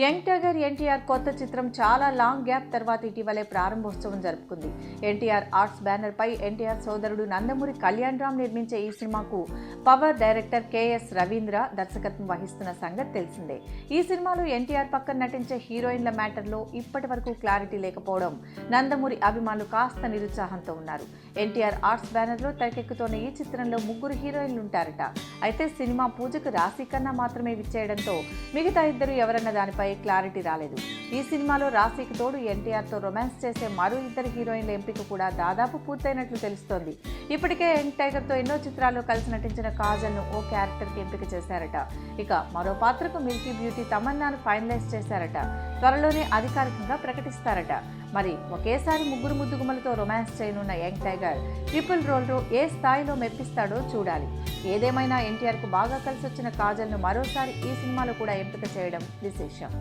Young tiger NTR కొత్త చిత్రం చాలా లాంగ్ గ్యాప్ తర్వాత ఇటీవలే ప్రారంభోత్సవం జరుపుకుంది. ఎన్టీఆర్ ఆర్ట్స్ బ్యానర్ పై ఎన్టీఆర్ సోదరుడు నందమూరి కళ్యాణ్ రామ్ నిర్మించే ఈ సినిమాకు పవర్ డైరెక్టర్ కెఎస్ రవీంద్ర దర్శకత్వం వహిస్తున్న సంగతి తెలిసిందే. ఈ సినిమాలో ఎన్టీఆర్ పక్కన నటించే హీరోయిన్ల మ్యాటర్లో ఇప్పటి వరకు క్లారిటీ లేకపోవడం నందమూరి అభిమానులు కాస్త నిరుత్సాహంతో ఉన్నారు. ఎన్టీఆర్ ఆర్ట్స్ బ్యానర్లో తెరకెక్కుతోన్న ఈ చిత్రంలో ముగ్గురు హీరోయిన్లు ఉంటారట అయితే సినిమా పూజకు రాశి కన్నా మాత్రమే విచ్చేయడంతో మిగతా ఇద్దరు ఎవరన్న దానిపై క్లారిటీ రాలేదు. ఈ సినిమాలో రాశికి తోడు ఎన్టీఆర్తో రొమాన్స్ చేసే మరో ఇద్దరు హీరోయిన్ల ఎంపిక కూడా దాదాపు పూర్తయినట్లు తెలుస్తోంది. ఇప్పటికే యంగ్ టైగర్తో ఎన్నో చిత్రాల్లో కలిసి నటించిన కాజల్ను ఓ క్యారెక్టర్కి ఎంపిక చేశారట. ఇక మరో పాత్రకు మిల్కీ బ్యూటీ తమన్నాను ఫైనలైజ్ చేశారట. త్వరలోనే అధికారికంగా ప్రకటిస్తారట. మరి ఒకేసారి ముగ్గురు ముద్దుగుమలతో రొమాన్స్ చేయనున్న యంగ్ టైగర్ ట్రిపుల్ రోల్లో ఏ స్థాయిలో మెప్పిస్తాడో చూడాలి. ఏదేమైనా ఎన్టీఆర్కు బాగా కలిసి వచ్చిన కాజల్ను మరోసారి ఈ సినిమాలో కూడా ఎంపిక చేయడం విశేషం.